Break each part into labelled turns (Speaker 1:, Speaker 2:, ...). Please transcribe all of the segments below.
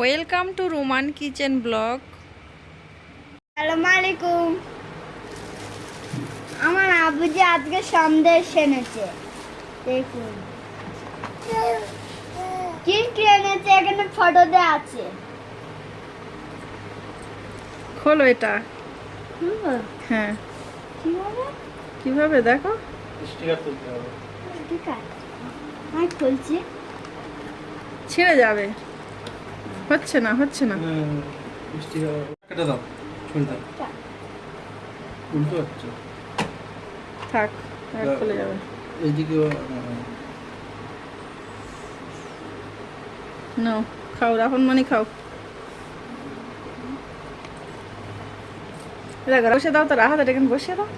Speaker 1: Welcome to Roman kitchen blog
Speaker 2: আসসালামু আলাইকুম আমার আবুজি আজকে সন্দেশ এনেছে। দেখুন। কি কি এনেছে? এখানে ফটোতে আছে।
Speaker 1: খোলো এটা। হ্যাঁ।
Speaker 2: কীভাবে?
Speaker 1: কীভাবে? দেখো।
Speaker 3: স্টিকার তুলতে হবে।
Speaker 2: ঠিক আছে। আমি খুলছি।
Speaker 1: ছিঁড়ে যাবে। হচ্ছে না হচ্ছে না।
Speaker 3: কেটে
Speaker 1: নাও খাও, রাহুল মনি খাও। দেখো বসে দাও তো রাহাত এখানে বসিয়ে দাও।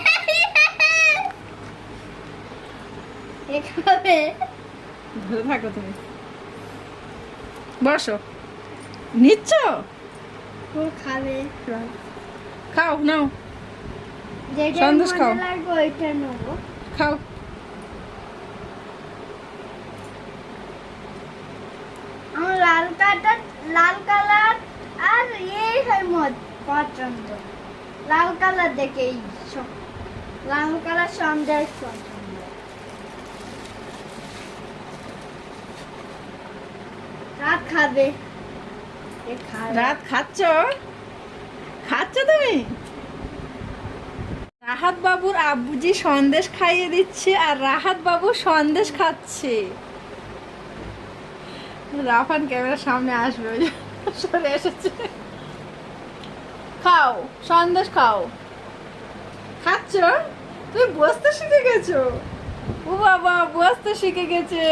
Speaker 2: এভাবে
Speaker 1: ধরে থাকো তুমি। বসো। নিচ্ছ?
Speaker 2: ও খাবে।
Speaker 1: খাও। নাও। সন্দেশ খাও। খাও।
Speaker 2: আমার লাল কালার লাল কালার আর এই হয় মত পছন্দ। লাল কালার দেখে এই লাল কালার সন্দেশ পছন্দ। রাত খাবে।
Speaker 1: রাত খাচ্ছ? খাচ্ছ তুমি? রাহাত বাবুর আব্বুজি সন্দেশ খাইয়ে দিচ্ছে আর রাহাত বাবু সন্দেশ খাচ্ছে। রাফান ক্যামেরার সামনে আসবে সরে এসেছে। খাও, সন্দেশ খাও। খাচ্ছ? তুমি বসতে শিখে গেছো? ও বাবা, বসতে শিখে গেছে।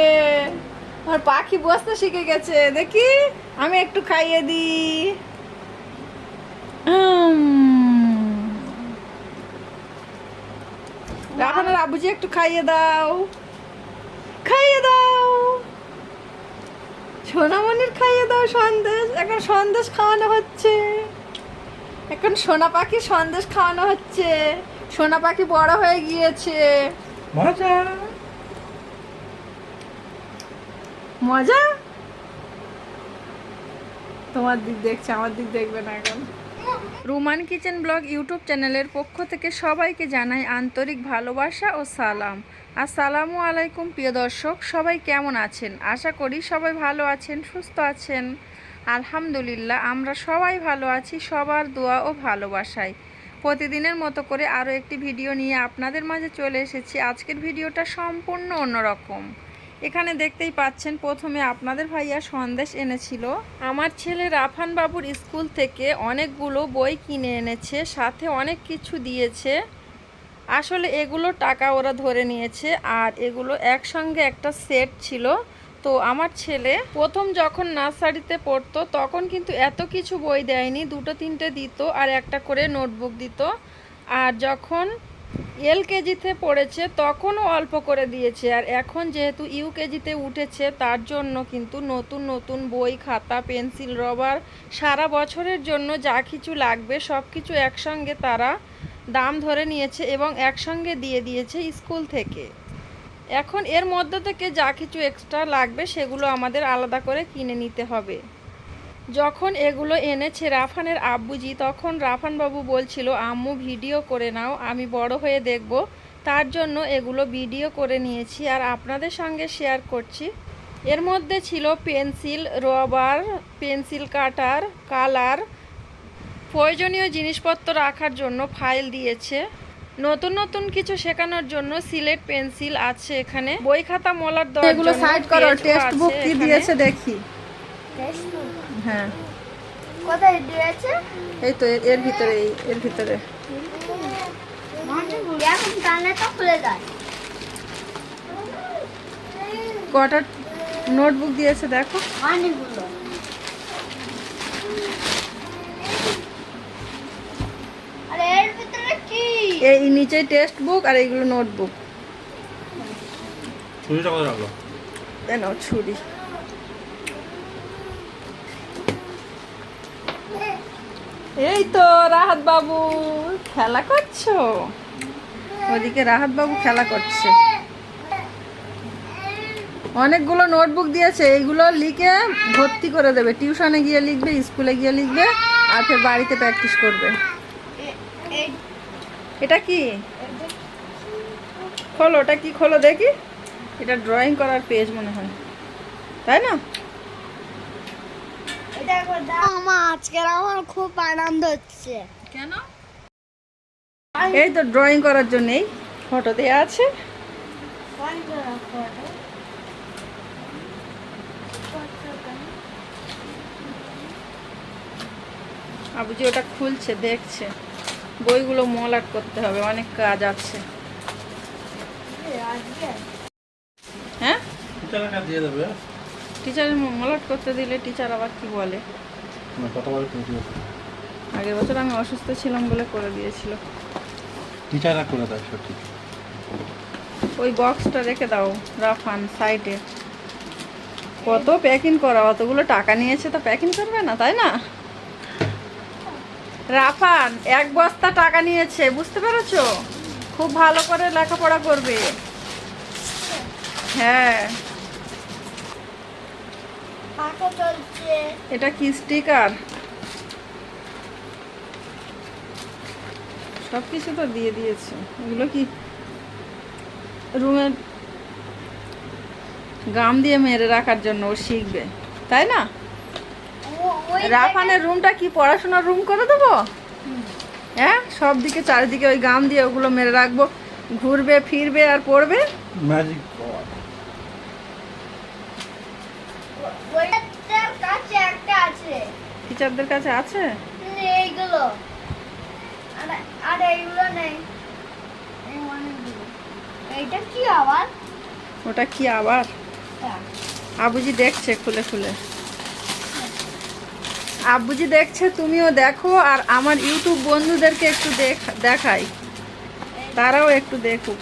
Speaker 1: আর পাখি বসতে শিখে গেছে। দেখি আমি একটু খাইয়ে দিই। উম। রাফানের আবুজি একটু খাইয়ে দাও। খাইয়ে দাও। সোনামণির খাইয়ে দাও সন্দেশ। এখন সন্দেশ খাওয়ানো হচ্ছে। এখন সোনা পাখি সন্দেশ খাওয়ানো হচ্ছে। সোনা পাখি বড় হয়ে গিয়েছে।
Speaker 3: মজা।
Speaker 1: মজা? তোমার দিক দেখছে, আমার দিক দেখবে না এখন। রোমান কিচেন ব্লগ ইউটিউব চ্যানেলের পক্ষ থেকে সবাইকে জানাই আন্তরিক ভালোবাসা ও সালাম। আসসালামু আলাইকুম, প্রিয় দর্শক, সবাই কেমন আছেন? আশা করি সবাই ভালো আছেন, সুস্থ আছেন। আলহামদুলিল্লাহ, আমরা সবাই ভালো আছি, সবার দোয়া ও ভালোবাসায়। প্রতিদিনের মতো করে আরও একটি ভিডিও নিয়ে আপনাদের মাঝে চলে এসেছি। আজকের ভিডিওটা সম্পূর্ণ অন্যরকম। এখানে দেখতেই পাচ্ছেন, প্রথমে আপনাদের ভাইয়া সন্দেশ এনেছিল। আমার ছেলে রাফান বাবুর স্কুল থেকে অনেকগুলো বই কিনে এনেছে, সাথে অনেক কিছু দিয়েছে। আসলে এগুলো টাকা ওরা ধরে নিয়েছে, আর এগুলো একসঙ্গে একটা সেট ছিল। তো আমার ছেলে প্রথম যখন নার্সারিতে পড়তো, তখন কিন্তু এত কিছু বই দেয়নি, দুটো তিনটে দিত আর একটা করে নোটবুক দিত। আর যখন এল কেজিতে পড়েছে, তখনও অল্প করে দিয়েছে। আর এখন যেহেতু ইউ কেজিতে উঠেছে, তার জন্য কিন্তু নতুন নতুন বই, খাতা, পেন্সিল, রবার সারা বছরের জন্য যা কিছু লাগবে সব কিছু একসঙ্গে তারা দাম ধরে নিয়েছে এবং একসঙ্গে দিয়ে দিয়েছে স্কুল থেকে। এখন এর মধ্যে থেকে যা কিছু এক্সট্রা লাগবে, সেগুলো আমাদের আলাদা করে কিনে নিতে হবে। যখন এগুলো এনেছে রাফানের আব্বুজি তখন রাফান বাবু বলছিল আম্মু ভিডিও করে নাও আমি বড় হয়ে দেখব। তার জন্য এগুলো ভিডিও করে নিয়েছি আর আপনাদের সঙ্গে শেয়ার করছি। এর মধ্যে ছিল pencil rubber pencil cutter colour প্রয়োজনীয় জিনিসপত্র রাখার জন্য ফাইল দিয়েছে। নতুন নতুন কিছু শেখানোর জন্য সিলেট পেন্সিল আছে এখানে। বই খাতা মোলার দর
Speaker 4: এগুলো সাইড করো টেক্সট বুক কি দিয়েছে দেখি। হ্যাঁ।
Speaker 2: কোথায় দিয়েছে
Speaker 4: এই তো এর- এর ভিতরে এর ভিতরে।
Speaker 2: এখন টানে তো খুলে যায়
Speaker 4: কটা নোটবুক দিয়েছে দেখো।
Speaker 2: অনেকগুলো। আর এর ভিতরে কি?
Speaker 4: এই নিচে টেক্সট বুক আর এইগুলো নোটবুক।
Speaker 3: ছুরিটা কথা রাখল?
Speaker 4: দেন ছুরি। এই তো রাহাত বাবু, খেলা করছ?
Speaker 1: ওদিকে রাহাত বাবু খেলা করছে। অনেকগুলো নোটবুক দিয়েছে, এইগুলো লিখে ভর্তি করে দেবে। টিউশনে গিয়ে লিখবে, স্কুলে গিয়ে লিখবে, আর ফের বাড়িতে প্র্যাকটিস করবে। এটা কি? খোলো, ওটা কি খোলো দেখি। এটা ড্রয়িং করার পেজ মনে হয়। তাই না?
Speaker 2: আমার আজকের আমার খুব আনন্দ হচ্ছে।
Speaker 1: কেন? এই তো ড্রয়িং করার জন্যই ফটো দেওয়া আছে। আবুজি ওটা খুলছে দেখছে। বইগুলো মলাট করতে হবে অনেক কাজ আছে। হ্যাঁ?
Speaker 3: দিয়ে দেবে।
Speaker 1: টিচার মলাট করতে দিলে টিচার আবার কি বলে? আগের বছর আমি অসুস্থ ছিলাম বলে করে দিয়েছিল।
Speaker 3: টিচাররা করে দেয় সঠিক।
Speaker 1: ওই বক্সটা রেখে দাও রাফান সাইডে কত প্যাকিং করা অতগুলো টাকা নিয়েছে তো প্যাকিং করবে না তাই না? রাফান এক বস্তা টাকা নিয়েছে বুঝতে পেরেছ? খুব ভালো করে লেখাপড়া করবে। হ্যাঁ।
Speaker 2: চলছে?
Speaker 1: এটা কি স্টিকার? সব কিছু তো দিয়ে দিয়েছে। এগুলো কি রুমের গাম দিয়ে মেরে রাখার জন্য ও শিখবে তাই না? রাফানের রুমটা কি পড়াশোনার রুম করে দেবো? হ্যাঁ সব দিকে চারিদিকে ওই গাম দিয়ে ওগুলো মেরে রাখব। ঘুরবে ফিরবে আর পড়বে?
Speaker 3: ম্যাজিক পাওয়ার
Speaker 2: ওইটার কাছে একটা আছে
Speaker 1: টিচারদের কাছে আছে?
Speaker 2: এইগুলো। আর আর এইগুলো নেই। এইটা কি আবার?
Speaker 1: ওটা কি আবার?
Speaker 2: এটা।
Speaker 1: আবুজি দেখছে খুলে খুলে। আব্বুজি দেখছে তুমিও দেখো আর আমার ইউটিউব বন্ধুদেরকে একটু দেখ দেখাই। তারাও একটু দেখুক।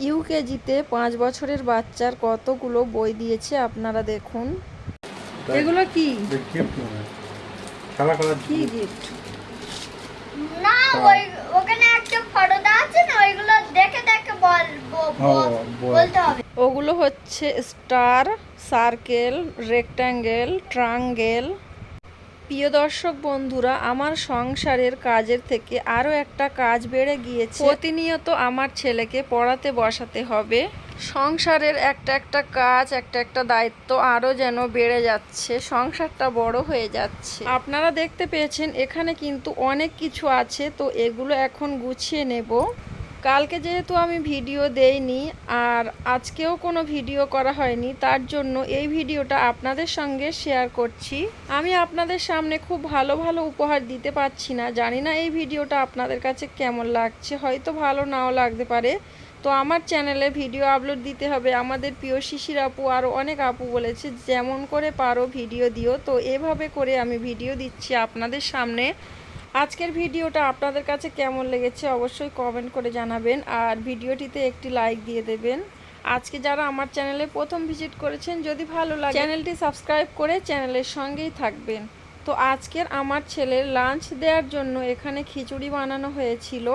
Speaker 1: ইউকেজিতে পাঁচ বছরের বাচ্চার কতগুলো বই দিয়েছে আপনারা দেখুন। এগুলো কি?
Speaker 3: গিফট খেলা করার
Speaker 1: কি গিফট
Speaker 2: না ওই ওখানে একটা ফটো দেওয়া আছে না ওইগুলো দেখে দেখে বল ব- ব-
Speaker 3: ও, বল।
Speaker 2: বলতে হবে।
Speaker 1: ওগুলো হচ্ছে স্টার সার্কেল রেক্ট্যাঙ্গেল ট্রাঙ্গেল প্রিয় দর্শক বন্ধুরা, আমার সংসারের কাজের থেকে আরও একটা কাজ বেড়ে গিয়েছে। প্রতিনিয়ত আমার ছেলেকে পড়াতে বসাতে হবে। সংসারের একটা একটা কাজ, একটা একটা দায়িত্ব আরও যেন বেড়ে যাচ্ছে, সংসারটা বড় হয়ে যাচ্ছে। আপনারা দেখতে পেয়েছেন, এখানে কিন্তু অনেক কিছু আছে, তো এগুলো এখন গুছিয়ে নেব। কালকে যেহেতু আমি ভিডিও দেইনি আর আজকেও কোনো ভিডিও করা হয়নি, তার জন্য এই ভিডিওটা আপনাদের সঙ্গে শেয়ার করছি। আমি আপনাদের সামনে খুব ভালো ভালো উপহার দিতে পারছি না, জানি না এই ভিডিওটা আপনাদের কাছে কেমন লাগছে, হয়তো ভালো নাও লাগতে পারে। তো আমার চ্যানেলে ভিডিও আপলোড দিতে হবে। আমাদের প্রিয় শিশির আপু আরও অনেক আপু বলেছে, যেমন করে পারো ভিডিও দিও। তো এভাবে করে আমি ভিডিও দিচ্ছি আপনাদের সামনে। আজকের ভিডিওটা আপনাদের কাছে কেমন লেগেছে অবশ্যই কমেন্ট করে জানাবেন আর ভিডিওটিতে একটি লাইক দিয়ে দেবেন। আজকে যারা আমার চ্যানেলে প্রথম ভিজিট করেছেন, যদি ভালো লাগে চ্যানেলটি সাবস্ক্রাইব করে চ্যানেলের সঙ্গেই থাকবেন। তো আজকের আমার ছেলের লাঞ্চ দেওয়ার জন্য এখানে খিচুড়ি বানানো হয়েছিল।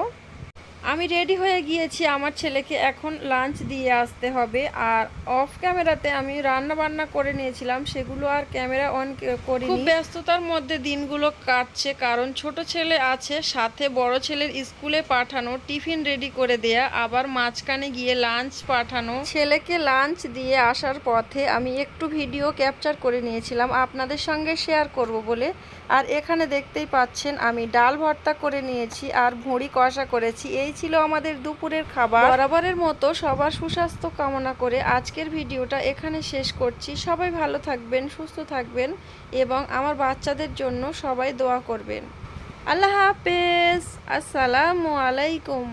Speaker 1: আমি রেডি হয়ে গিয়েছি আমার ছেলেকে এখন লাঞ্চ দিয়ে আসতে হবে। আর অফ ক্যামেরাতে আমি রান্না বান্না করে নিয়েছিলাম সেগুলো আর ক্যামেরা অন করি খুব ব্যস্ততার মধ্যে দিনগুলো কাটছে কারণ ছোট ছেলে আছে সাথে বড় ছেলের স্কুলে পাঠানো টিফিন রেডি করে দেয়া আবার মাঝখানে গিয়ে লাঞ্চ পাঠানো। ছেলেকে লাঞ্চ দিয়ে আসার পথে আমি একটু ভিডিও ক্যাপচার করে নিয়েছিলাম আপনাদের সঙ্গে শেয়ার করব বলে। আর এখানে দেখতেই পাচ্ছেন আমি ডাল ভর্তা করে নিয়েছি আর ভুঁড়ি কষা করেছি। ছিল আমাদের দুপুরের খাবার। বরাবরের মতো সবার সুস্বাস্থ্য কামনা করে আজকের ভিডিওটা এখানে শেষ করছি। সবাই ভালো থাকবেন, সুস্থ থাকবেন এবং আমার বাচ্চাদের জন্য সবাই দোয়া করবেন। আল্লাহ হাফেজ। আসসালামু আলাইকুম।